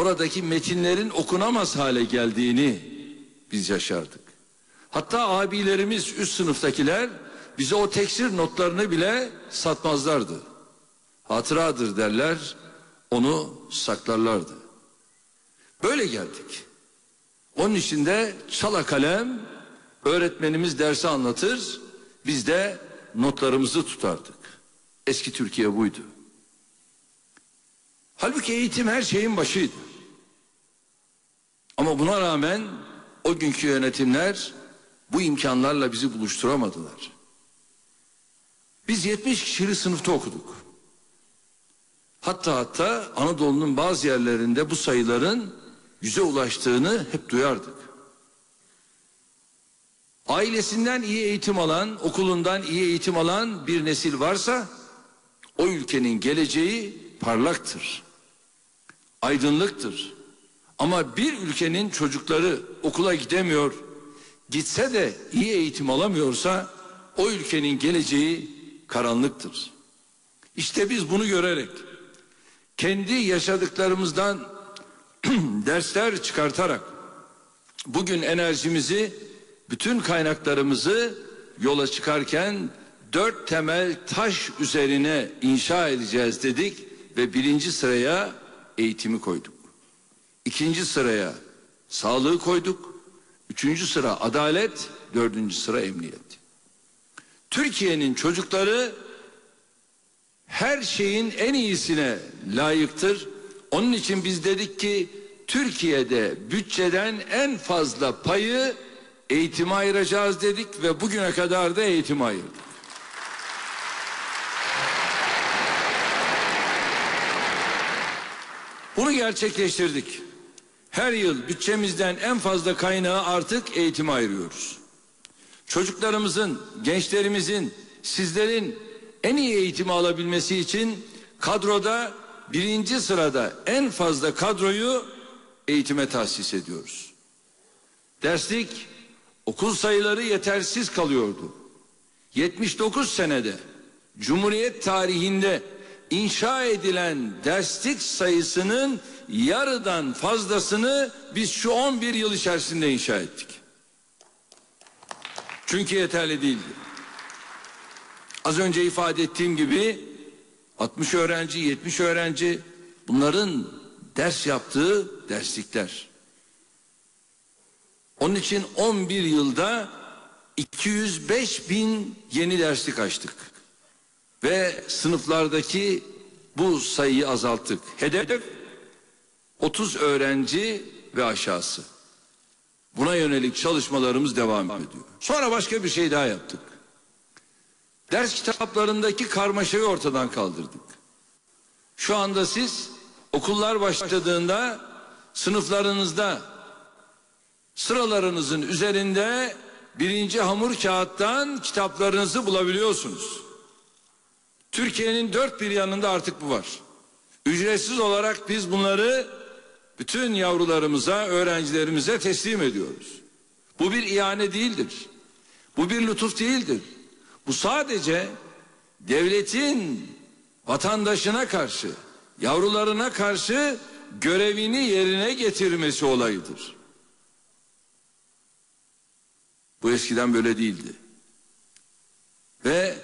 oradaki metinlerin okunamaz hale geldiğini biz yaşardık. Hatta abilerimiz üst sınıftakiler bize o teksir notlarını bile satmazlardı. Hatıradır derler, onu saklarlardı. Böyle geldik. Onun için de çala kalem öğretmenimiz dersi anlatır, biz de notlarımızı tutardık. Eski Türkiye buydu. Halbuki eğitim her şeyin başıydı. Ama buna rağmen o günkü yönetimler bu imkanlarla bizi buluşturamadılar. Biz 70 kişili sınıfta okuduk. Hatta hatta Anadolu'nun bazı yerlerinde bu sayıların yüze ulaştığını hep duyardık. Ailesinden iyi eğitim alan, okulundan iyi eğitim alan bir nesil varsa o ülkenin geleceği parlaktır. Aydınlıktır. Ama bir ülkenin çocukları okula gidemiyor, gitse de iyi eğitim alamıyorsa o ülkenin geleceği karanlıktır. İşte biz bunu görerek kendi yaşadıklarımızdan dersler çıkartarak bugün enerjimizi bütün kaynaklarımızı yola çıkarken dört temel taş üzerine inşa edeceğiz dedik ve birinci sıraya eğitimi koyduk. İkinci sıraya sağlığı koyduk. Üçüncü sıra adalet, dördüncü sıra emniyet. Türkiye'nin çocukları her şeyin en iyisine layıktır. Onun için biz dedik ki Türkiye'de bütçeden en fazla payı eğitime ayıracağız dedik ve bugüne kadar da eğitime ayırdık. Bunu gerçekleştirdik. Her yıl bütçemizden en fazla kaynağı artık eğitime ayırıyoruz. Çocuklarımızın, gençlerimizin, sizlerin en iyi eğitimi alabilmesi için kadroda birinci sırada en fazla kadroyu eğitime tahsis ediyoruz. Derslik okul sayıları yetersiz kalıyordu. 79 senede Cumhuriyet tarihinde inşa edilen derslik sayısının yarıdan fazlasını biz şu 11 yıl içerisinde inşa ettik. Çünkü yeterli değildi. Az önce ifade ettiğim gibi 60 öğrenci, 70 öğrenci bunların ders yaptığı derslikler. Onun için 11 yılda 205 bin yeni derslik açtık. Ve sınıflardaki bu sayıyı azalttık. Hedef 30 öğrenci ve aşağısı. Buna yönelik çalışmalarımız devam ediyor. Sonra başka bir şey daha yaptık. Ders kitaplarındaki karmaşayı ortadan kaldırdık. Şu anda siz okullar başladığında sınıflarınızda sıralarınızın üzerinde birinci hamur kağıttan kitaplarınızı bulabiliyorsunuz. Türkiye'nin dört bir yanında artık bu var. Ücretsiz olarak biz bunları bütün yavrularımıza, öğrencilerimize teslim ediyoruz. Bu bir ihane değildir. Bu bir lütuf değildir. Bu sadece devletin vatandaşına karşı, yavrularına karşı görevini yerine getirmesi olayıdır. Bu eskiden böyle değildi. Ve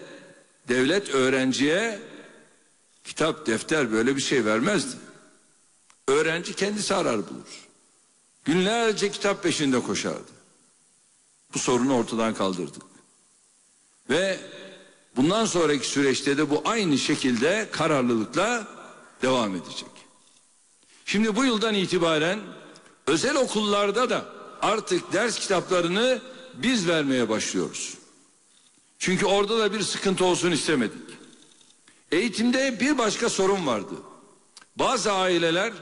devlet öğrenciye kitap, defter böyle bir şey vermezdi. Öğrenci kendisi arar bulur. Günlerce kitap peşinde koşardı. Bu sorunu ortadan kaldırdık. Ve bundan sonraki süreçte de bu aynı şekilde kararlılıkla devam edecek. Şimdi bu yıldan itibaren özel okullarda da artık ders kitaplarını biz vermeye başlıyoruz. Çünkü orada da bir sıkıntı olsun istemedik. Eğitimde bir başka sorun vardı. Bazı aileler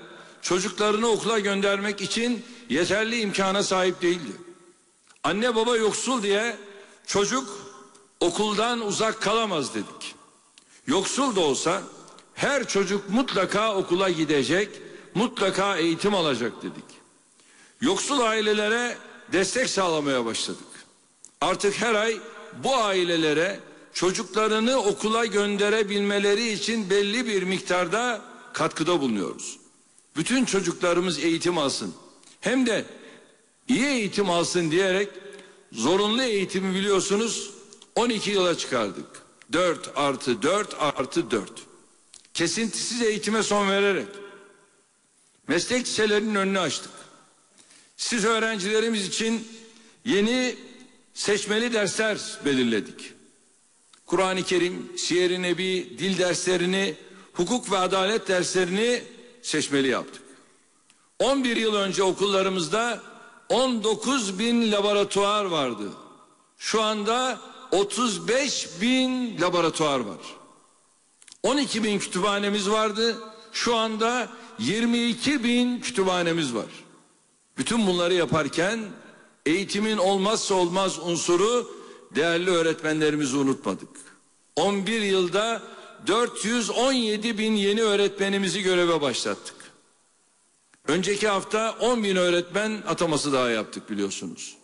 çocuklarını okula göndermek için yeterli imkana sahip değildi. Anne baba yoksul diye çocuk okuldan uzak kalamaz dedik. Yoksul da olsa her çocuk mutlaka okula gidecek, mutlaka eğitim alacak dedik. Yoksul ailelere destek sağlamaya başladık. Artık her ay bu ailelere çocuklarını okula gönderebilmeleri için belli bir miktarda katkıda bulunuyoruz. Bütün çocuklarımız eğitim alsın. Hem de iyi eğitim alsın diyerek zorunlu eğitimi biliyorsunuz 12 yıla çıkardık. 4 artı 4 artı 4. Kesintisiz eğitime son vererek meslek liselerinin önünü açtık. Siz öğrencilerimiz için yeni seçmeli dersler belirledik. Kur'an-ı Kerim, Siyer-i Nebi, dil derslerini, hukuk ve adalet derslerini seçmeli yaptık. 11 yıl önce okullarımızda 19 bin laboratuvar vardı. Şu anda 35 bin laboratuvar var. 12 bin kütüphanemiz vardı. Şu anda 22 bin kütüphanemiz var. Bütün bunları yaparken eğitimin olmazsa olmaz unsuru değerli öğretmenlerimizi unutmadık. 11 yılda 417 bin yeni öğretmenimizi göreve başlattık. Önceki hafta 10 bin öğretmen ataması daha yaptık biliyorsunuz.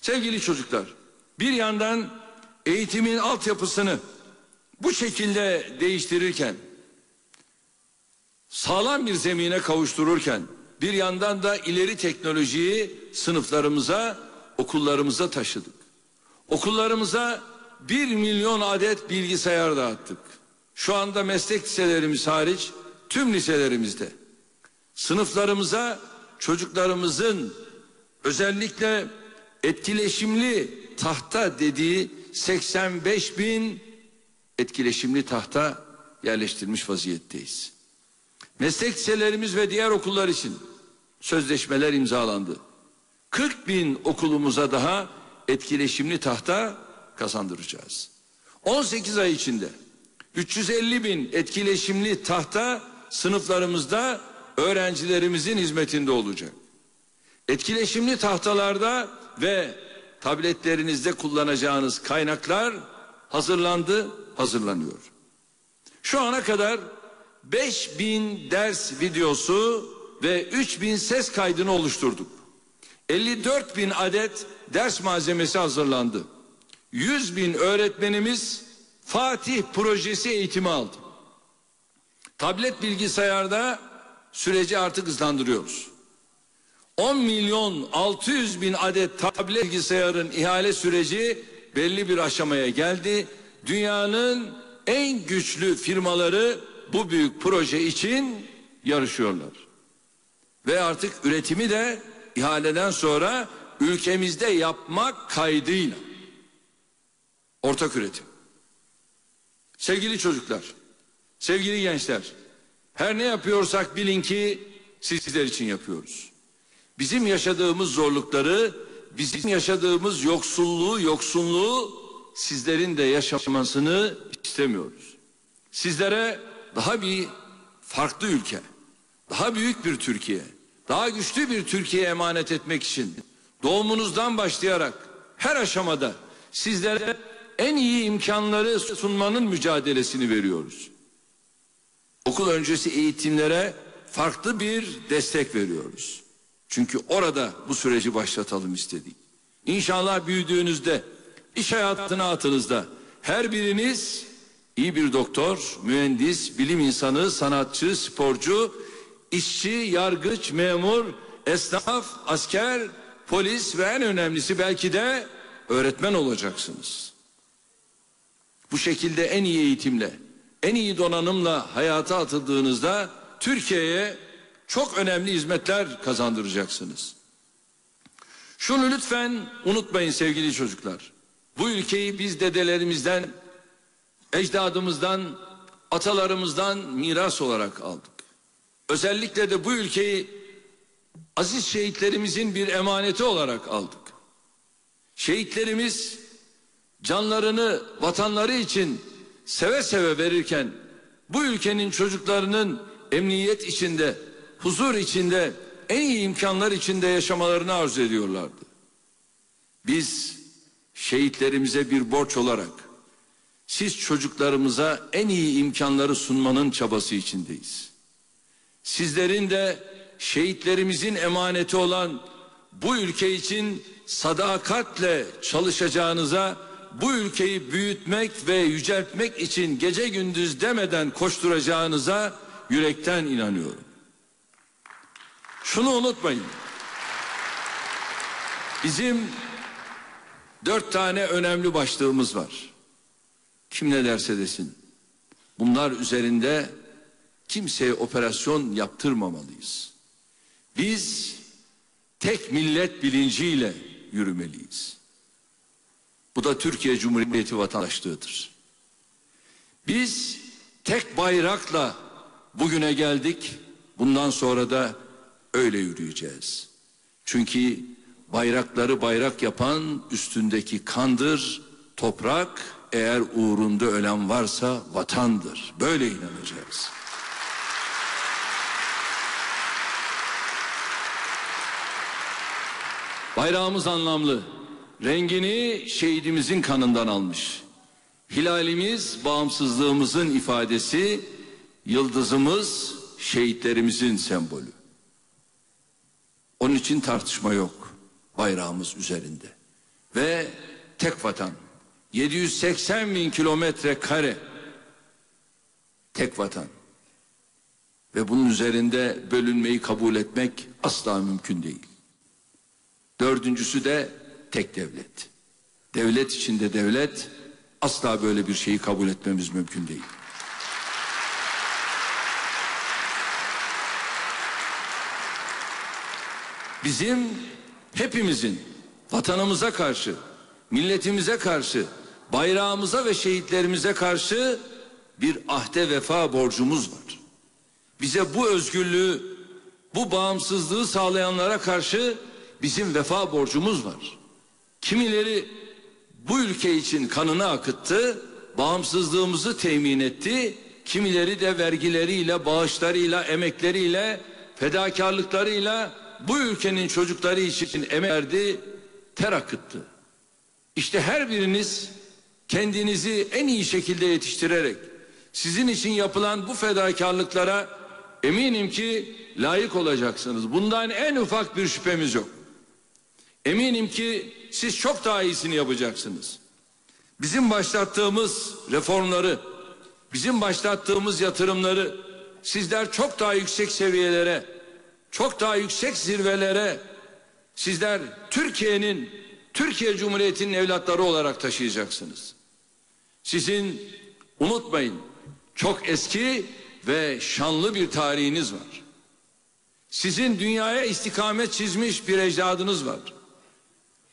Sevgili çocuklar, bir yandan eğitimin altyapısını bu şekilde değiştirirken, sağlam bir zemine kavuştururken, bir yandan da ileri teknolojiyi sınıflarımıza, okullarımıza taşıdık. Okullarımıza bir milyon adet bilgisayar dağıttık. Şu anda meslek liselerimiz hariç tüm liselerimizde. Sınıflarımıza çocuklarımızın özellikle etkileşimli tahta dediği 85 bin etkileşimli tahta yerleştirmiş vaziyetteyiz. Meslek liselerimiz ve diğer okullar için sözleşmeler imzalandı. 40 bin okulumuza daha etkileşimli tahta kazandıracağız. 18 ay içinde 350 bin etkileşimli tahta sınıflarımızda öğrencilerimizin hizmetinde olacak. Etkileşimli tahtalarda ve tabletlerinizde kullanacağınız kaynaklar hazırlandı, hazırlanıyor. Şu ana kadar 5000 ders videosu ve 3000 ses kaydını oluşturduk. 54 bin adet ders malzemesi hazırlandı. 100 bin öğretmenimiz Fatih projesi eğitimi aldı. Tablet bilgisayarda süreci artık hızlandırıyoruz. 10 milyon 600 bin adet tablet bilgisayarın ihale süreci belli bir aşamaya geldi. Dünyanın en güçlü firmaları bu büyük proje için yarışıyorlar. Ve artık üretimi de ihaleden sonra ülkemizde yapmak kaydıyla ortak üretim. Sevgili çocuklar, sevgili gençler, her ne yapıyorsak bilin ki sizler için yapıyoruz. Bizim yaşadığımız zorlukları, bizim yaşadığımız yoksulluğu, yoksunluğu sizlerin de yaşamasını istemiyoruz. Sizlere daha bir farklı ülke, daha büyük bir Türkiye, daha güçlü bir Türkiye emanet etmek için doğumunuzdan başlayarak her aşamada sizlere en iyi imkanları sunmanın mücadelesini veriyoruz. Okul öncesi eğitimlere farklı bir destek veriyoruz. Çünkü orada bu süreci başlatalım istedik. İnşallah büyüdüğünüzde, iş hayatına atınızda her biriniz iyi bir doktor, mühendis, bilim insanı, sanatçı, sporcu, işçi, yargıç, memur, esnaf, asker, polis ve en önemlisi belki de öğretmen olacaksınız. Bu şekilde en iyi eğitimle, en iyi donanımla hayata atıldığınızda Türkiye'ye çok önemli hizmetler kazandıracaksınız. Şunu lütfen unutmayın sevgili çocuklar. Bu ülkeyi biz dedelerimizden, ecdadımızdan, atalarımızdan miras olarak aldık. Özellikle de bu ülkeyi aziz şehitlerimizin bir emaneti olarak aldık. Şehitlerimiz canlarını vatanları için seve seve verirken bu ülkenin çocuklarının emniyet içinde, huzur içinde, en iyi imkanlar içinde yaşamalarını arzu ediyorlardı. Biz şehitlerimize bir borç olarak siz çocuklarımıza en iyi imkanları sunmanın çabası içindeyiz. Sizlerin de şehitlerimizin emaneti olan bu ülke için sadakatle çalışacağınıza, bu ülkeyi büyütmek ve yüceltmek için gece gündüz demeden koşturacağınıza yürekten inanıyorum. Şunu unutmayın. Bizim dört tane önemli başlığımız var. Kim ne derse desin. Bunlar üzerinde kimseye operasyon yaptırmamalıyız. Biz tek millet bilinciyle yürümeliyiz. Bu da Türkiye Cumhuriyeti vatandaşlığıdır. Biz tek bayrakla bugüne geldik. Bundan sonra da öyle yürüyeceğiz. Çünkü bayrakları bayrak yapan üstündeki kandır, toprak eğer uğrunda ölen varsa vatandır. Böyle inanacağız. Bayrağımız anlamlı. Rengini şehidimizin kanından almış. Hilalimiz bağımsızlığımızın ifadesi, yıldızımız şehitlerimizin sembolü. Onun için tartışma yok bayrağımız üzerinde. Ve tek vatan 780 bin kilometre kare tek vatan. Ve bunun üzerinde bölünmeyi kabul etmek asla mümkün değil. Dördüncüsü de tek devlet. Devlet içinde devlet asla böyle bir şeyi kabul etmemiz mümkün değil. Bizim hepimizin vatanımıza karşı, milletimize karşı, bayrağımıza ve şehitlerimize karşı bir ahde vefa borcumuz var. Bize bu özgürlüğü, bu bağımsızlığı sağlayanlara karşı bizim vefa borcumuz var. Kimileri bu ülke için kanını akıttı, bağımsızlığımızı temin etti. Kimileri de vergileriyle, bağışlarıyla, emekleriyle, fedakarlıklarıyla bu ülkenin çocukları için emek verdi, ter akıttı. İşte her biriniz kendinizi en iyi şekilde yetiştirerek sizin için yapılan bu fedakarlıklara eminim ki layık olacaksınız. Bundan en ufak bir şüphemiz yok. Eminim ki siz çok daha iyisini yapacaksınız. Bizim başlattığımız reformları, bizim başlattığımız yatırımları sizler çok daha yüksek seviyelere, çok daha yüksek zirvelere sizler Türkiye'nin, Türkiye Cumhuriyeti'nin evlatları olarak taşıyacaksınız. Sizin unutmayın çok eski ve şanlı bir tarihiniz var. Sizin dünyaya istikamet çizmiş bir ecdadınız var.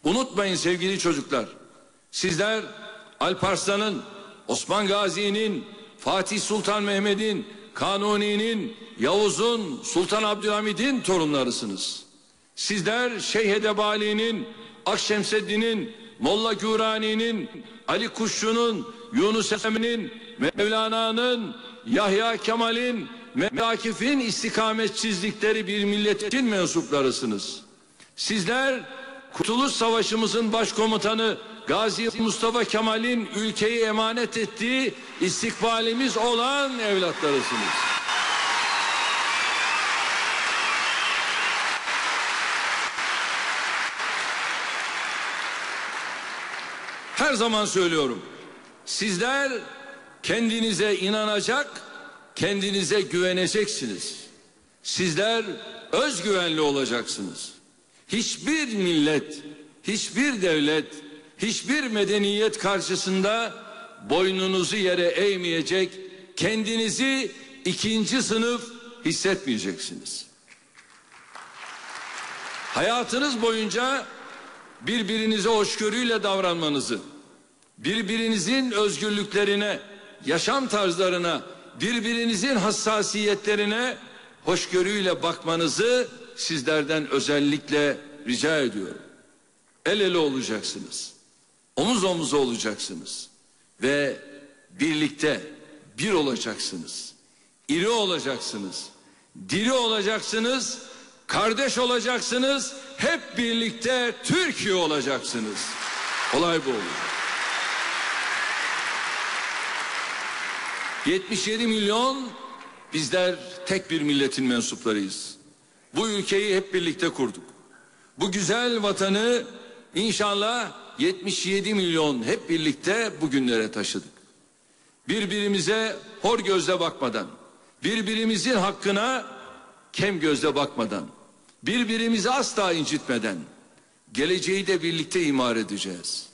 Unutmayın sevgili çocuklar. Sizler Alparslan'ın, Osman Gazi'nin, Fatih Sultan Mehmet'in, Kanuni'nin, Yavuz'un, Sultan Abdülhamid'in torunlarısınız. Sizler Şeyh Edebali'nin, Akşemseddin'in, Molla Gürani'nin, Ali Kuşçu'nun, Yunus Emre'nin, Mevlana'nın, Yahya Kemal'in, Mehmet Akif'in istikamet çizdikleri bir milletin mensuplarısınız. Sizler Kurtuluş Savaşımızın başkomutanı Gazi Mustafa Kemal'in ülkeyi emanet ettiği istikbalimiz olan evlatlarısınız. Her zaman söylüyorum. Sizler kendinize inanacak, kendinize güveneceksiniz. Sizler özgüvenli olacaksınız. Hiçbir millet, hiçbir devlet, hiçbir medeniyet karşısında boynunuzu yere eğmeyecek, kendinizi ikinci sınıf hissetmeyeceksiniz. Hayatınız boyunca birbirinize hoşgörüyle davranmanızı, birbirinizin özgürlüklerine, yaşam tarzlarına, birbirinizin hassasiyetlerine hoşgörüyle bakmanızı sizlerden özellikle rica ediyorum. El ele olacaksınız. Omuz omuza olacaksınız. Ve birlikte bir olacaksınız. İri olacaksınız. Diri olacaksınız. Kardeş olacaksınız. Hep birlikte Türkiye olacaksınız. Olay bu olur. 77 milyon bizler tek bir milletin mensuplarıyız. Bu ülkeyi hep birlikte kurduk. Bu güzel vatanı inşallah 77 milyon hep birlikte bugünlere taşıdık. Birbirimize hor gözle bakmadan, birbirimizin hakkına kem gözle bakmadan, Birbirimizi asla incitmeden geleceği de birlikte imar edeceğiz.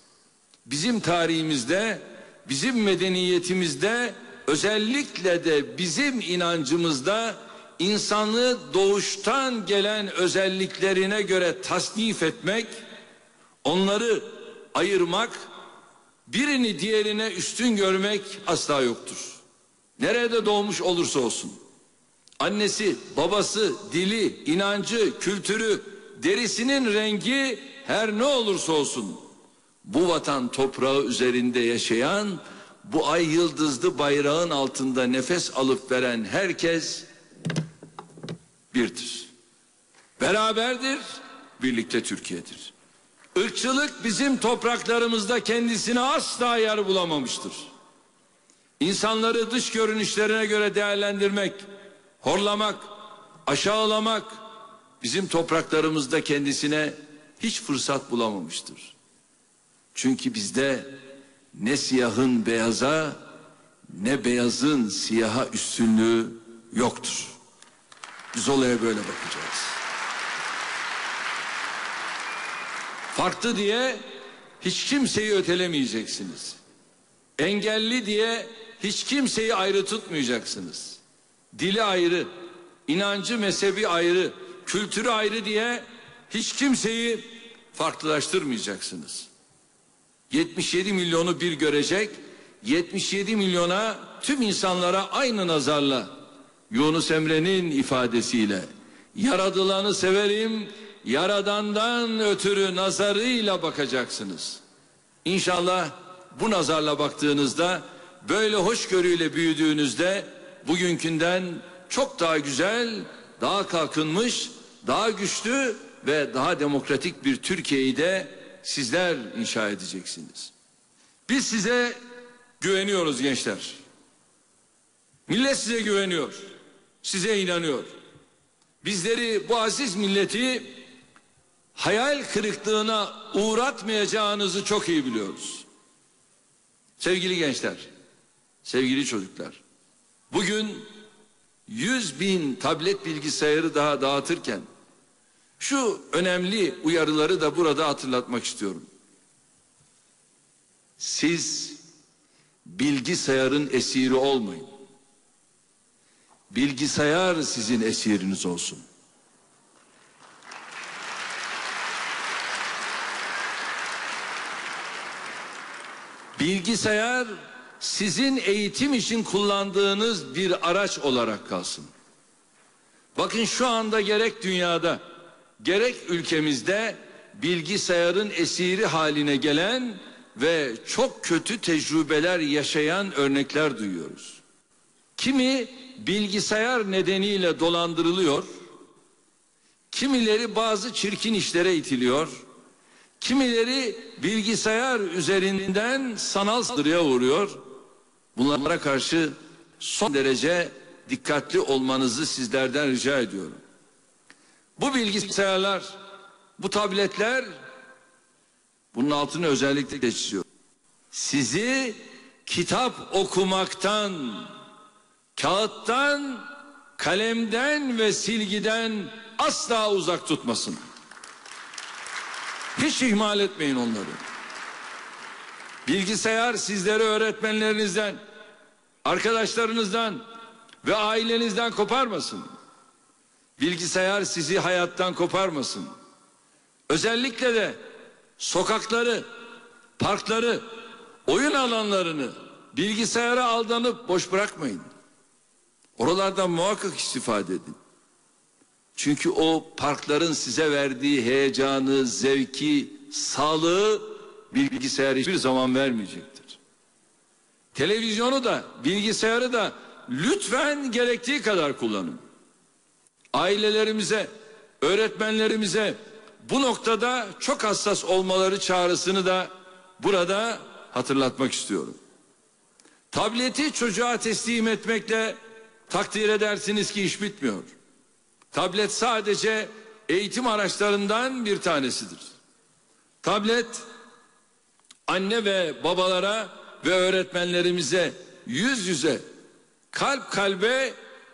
Bizim tarihimizde, bizim medeniyetimizde, özellikle de bizim inancımızda insanlığı doğuştan gelen özelliklerine göre tasnif etmek, onları ayırmak, birini diğerine üstün görmek asla yoktur. Nerede doğmuş olursa olsun. Annesi, babası, dili, inancı, kültürü, derisinin rengi her ne olursa olsun. Bu vatan toprağı üzerinde yaşayan, bu ay yıldızlı bayrağın altında nefes alıp veren herkes birdir. Beraberdir, birlikte Türkiye'dir. Irkçılık bizim topraklarımızda kendisine asla yer bulamamıştır. İnsanları dış görünüşlerine göre değerlendirmek, horlamak, aşağılamak bizim topraklarımızda kendisine hiç fırsat bulamamıştır. Çünkü bizde ne siyahın beyaza ne beyazın siyaha üstünlüğü yoktur. Biz olaya böyle bakacağız. Farklı diye hiç kimseyi ötelemeyeceksiniz. Engelli diye hiç kimseyi ayrı tutmayacaksınız. Dili ayrı, inancı mezhebi ayrı, kültürü ayrı diye hiç kimseyi farklılaştırmayacaksınız. 77 milyonu bir görecek, 77 milyona tüm insanlara aynı nazarla Yunus Emre'nin ifadesiyle yaradılanı severim, yaradandan ötürü nazarıyla bakacaksınız. İnşallah bu nazarla baktığınızda böyle hoşgörüyle büyüdüğünüzde bugünkünden çok daha güzel, daha kalkınmış, daha güçlü ve daha demokratik bir Türkiye'yi de sizler inşa edeceksiniz. Biz size güveniyoruz gençler. Millet size güveniyor. Size inanıyor. Bizleri bu aziz milleti hayal kırıklığına uğratmayacağınızı çok iyi biliyoruz. Sevgili gençler, sevgili çocuklar, bugün 100 bin tablet bilgisayarı daha dağıtırken şu önemli uyarıları da burada hatırlatmak istiyorum. Siz bilgisayarın esiri olmayın. Bilgisayar sizin esiriniz olsun. Bilgisayar sizin eğitim için kullandığınız bir araç olarak kalsın. Bakın şu anda gerek dünyada gerek ülkemizde bilgisayarın esiri haline gelen ve çok kötü tecrübeler yaşayan örnekler duyuyoruz. Kimi bilgisayar nedeniyle dolandırılıyor, kimileri bazı çirkin işlere itiliyor, kimileri bilgisayar üzerinden sanal saldırıya uğruyor. Bunlara karşı son derece dikkatli olmanızı sizlerden rica ediyorum. Bu bilgisayarlar, bu tabletler bunun altını özellikle geçiyor. Sizi kitap okumaktan, kağıttan, kalemden ve silgiden asla uzak tutmasın. Hiç ihmal etmeyin onları. Bilgisayar sizleri öğretmenlerinizden, arkadaşlarınızdan ve ailenizden koparmasın. Bilgisayar sizi hayattan koparmasın. Özellikle de sokakları, parkları, oyun alanlarını bilgisayara aldanıp boş bırakmayın. Oralardan muhakkak istifade edin. Çünkü o parkların size verdiği heyecanı, zevki, sağlığı bilgisayar hiçbir zaman vermeyecektir. Televizyonu da, bilgisayarı da lütfen gerektiği kadar kullanın. Ailelerimize, öğretmenlerimize bu noktada çok hassas olmaları çağrısını da burada hatırlatmak istiyorum. Tableti çocuğa teslim etmekle takdir edersiniz ki iş bitmiyor. Tablet sadece eğitim araçlarından bir tanesidir. Tablet anne ve babalara ve öğretmenlerimize yüz yüze kalp kalbe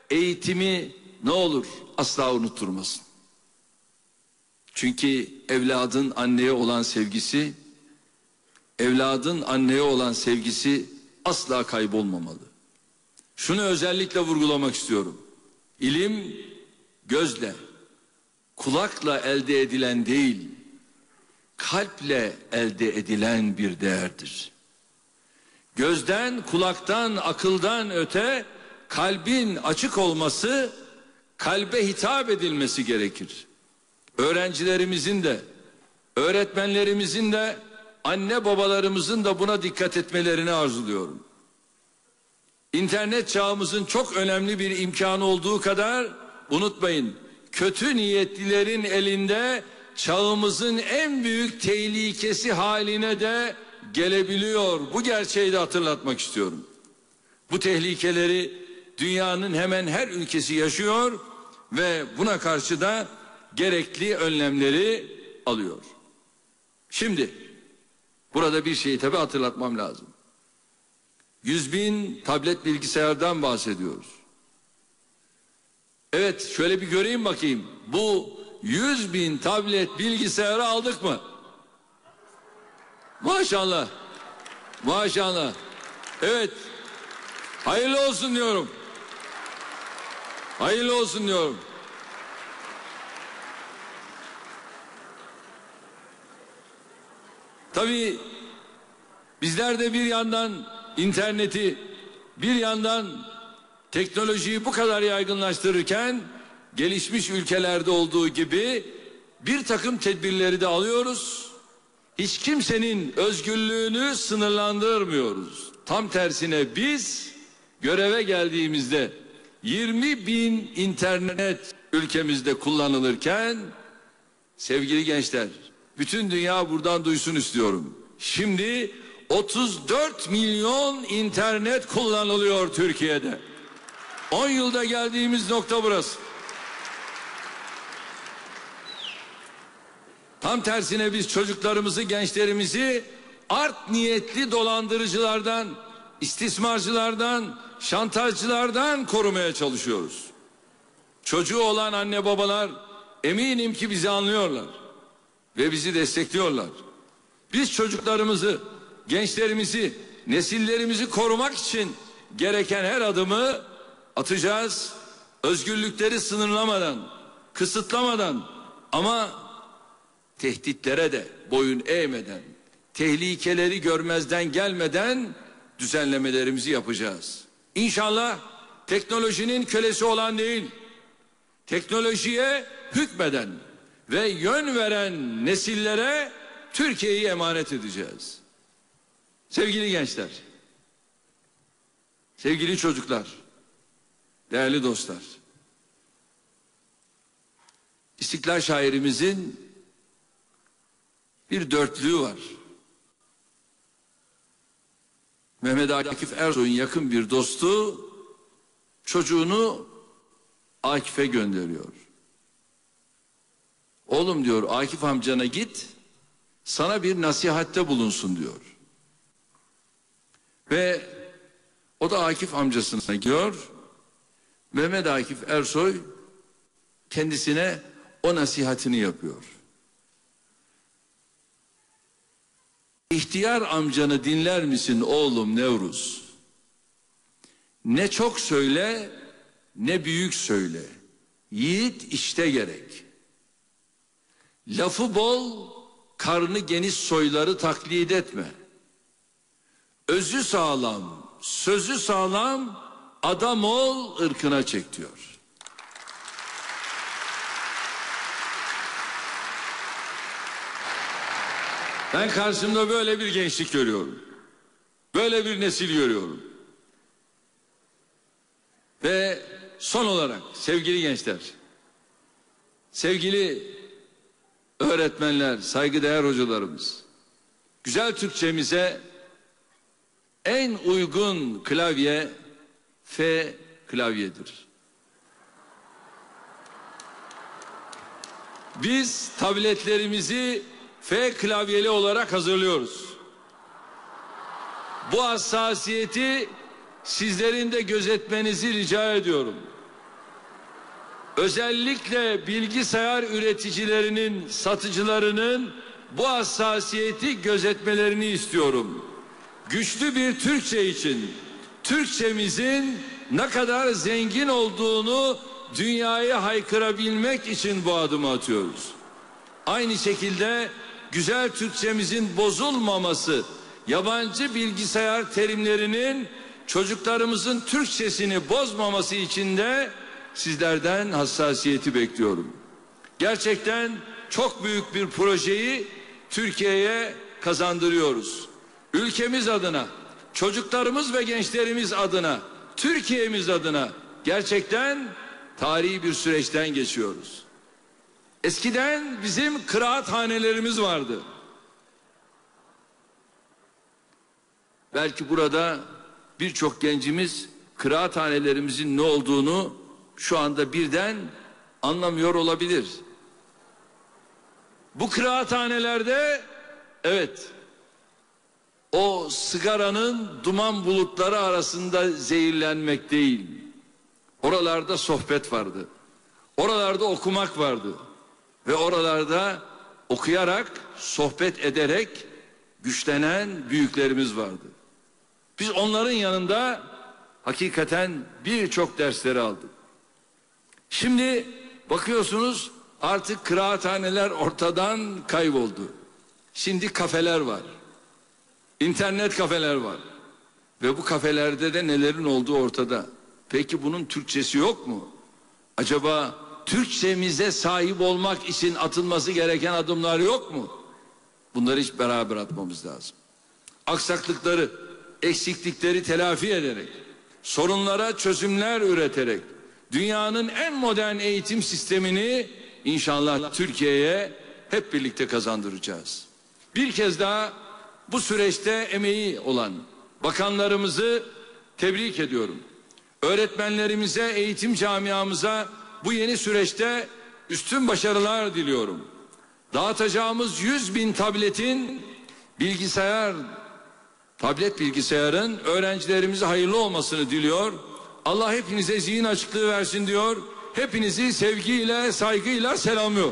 eğitimi ne olur asla unutturmasın. Çünkü evladın anneye olan sevgisi, evladın anneye olan sevgisi asla kaybolmamalı. Şunu özellikle vurgulamak istiyorum. İlim gözle, kulakla elde edilen değil, kalple elde edilen bir değerdir. Gözden, kulaktan, akıldan öte kalbin açık olması, kalbe hitap edilmesi gerekir. Öğrencilerimizin de, öğretmenlerimizin de, anne babalarımızın da buna dikkat etmelerini arzuluyorum. İnternet çağımızın çok önemli bir imkanı olduğu kadar unutmayın kötü niyetlilerin elinde çağımızın en büyük tehlikesi haline de gelebiliyor. Bu gerçeği de hatırlatmak istiyorum. Bu tehlikeleri dünyanın hemen her ülkesi yaşıyor ve buna karşı da gerekli önlemleri alıyor. Şimdi burada bir şeyi tabi hatırlatmam lazım. 100 bin tablet bilgisayardan bahsediyoruz. Evet şöyle bir göreyim bakayım. Bu 100 bin tablet bilgisayarı aldık mı? Maşallah. Maşallah. Evet. Hayırlı olsun diyorum. Hayırlı olsun diyorum. Tabii bizler de bir yandan interneti bir yandan teknolojiyi bu kadar yaygınlaştırırken gelişmiş ülkelerde olduğu gibi bir takım tedbirleri de alıyoruz. Hiç kimsenin özgürlüğünü sınırlandırmıyoruz. Tam tersine biz göreve geldiğimizde 20 bin internet ülkemizde kullanılırken sevgili gençler bütün dünya buradan duysun istiyorum. Şimdi 34 milyon internet kullanılıyor Türkiye'de. 10 yılda geldiğimiz nokta burası. Tam tersine biz çocuklarımızı, gençlerimizi art niyetli dolandırıcılardan, istismarcılardan, şantajcılardan korumaya çalışıyoruz. Çocuğu olan anne babalar eminim ki bizi anlıyorlar ve bizi destekliyorlar. Biz çocuklarımızı, gençlerimizi, nesillerimizi korumak için gereken her adımı atacağız. Özgürlükleri sınırlamadan, kısıtlamadan ama tehditlere de boyun eğmeden, tehlikeleri görmezden gelmeden düzenlemelerimizi yapacağız. İnşallah teknolojinin kölesi olan değil, teknolojiye hükmeden ve yön veren nesillere Türkiye'yi emanet edeceğiz. Sevgili gençler, sevgili çocuklar, değerli dostlar. İstiklal şairimizin bir dörtlüğü var. Mehmet Akif Ersoy'un yakın bir dostu çocuğunu Akif'e gönderiyor. Oğlum diyor Akif amcana git sana bir nasihatte bulunsun diyor. Ve o da Akif amcasına gidiyor. Mehmet Akif Ersoy kendisine o nasihatini yapıyor. İhtiyar amcanı dinler misin oğlum Nevruz? Ne çok söyle ne büyük söyle. Yiğit işte gerek. Lafı bol, karnı geniş soyları taklit etme. Özü sağlam, sözü sağlam, adam ol ırkına çek diyor. Ben karşımda böyle bir gençlik görüyorum. Böyle bir nesil görüyorum. Ve son olarak sevgili gençler, sevgili öğretmenler, saygıdeğer hocalarımız, güzel Türkçemize en uygun klavye F klavyedir. Biz tabletlerimizi F klavyeli olarak hazırlıyoruz. Bu hassasiyeti sizlerin de gözetmenizi rica ediyorum. özellikle bilgisayar üreticilerinin, satıcılarının bu hassasiyeti gözetmelerini istiyorum. Güçlü bir Türkçe için Türkçemizin ne kadar zengin olduğunu dünyaya haykırabilmek için bu adımı atıyoruz. Aynı şekilde güzel Türkçemizin bozulmaması, yabancı bilgisayar terimlerinin çocuklarımızın Türkçesini bozmaması için de sizlerden hassasiyeti bekliyorum. Gerçekten çok büyük bir projeyi Türkiye'ye kazandırıyoruz. Ülkemiz adına, çocuklarımız ve gençlerimiz adına, Türkiye'miz adına gerçekten tarihi bir süreçten geçiyoruz. Eskiden bizim kıraathanelerimiz vardı. Belki burada birçok gencimiz kıraathanelerimizin ne olduğunu şu anda birden anlamıyor olabilir. Bu kıraathanelerde evet o sigaranın duman bulutları arasında zehirlenmek değil. Oralarda sohbet vardı. Oralarda okumak vardı. Ve oralarda okuyarak, sohbet ederek güçlenen büyüklerimiz vardı. Biz onların yanında hakikaten birçok dersleri aldık. Şimdi bakıyorsunuz artık kıraathaneler ortadan kayboldu. Şimdi kafeler var. İnternet kafeler var. Ve bu kafelerde de nelerin olduğu ortada. Peki bunun Türkçesi yok mu? Acaba Türkçemize sahip olmak için atılması gereken adımlar yok mu? Bunları hiç beraber atmamız lazım. Aksaklıkları, eksiklikleri telafi ederek, sorunlara çözümler üreterek, dünyanın en modern eğitim sistemini inşallah Türkiye'ye hep birlikte kazandıracağız. Bir kez daha bu süreçte emeği olan bakanlarımızı tebrik ediyorum. Öğretmenlerimize, eğitim camiamıza bu yeni süreçte üstün başarılar diliyorum. Dağıtacağımız 100 bin tabletin bilgisayar, tablet bilgisayarın öğrencilerimize hayırlı olmasını diliyor. Allah hepinize zihin açıklığı versin diyor. Hepinizi sevgiyle, saygıyla selamlıyor.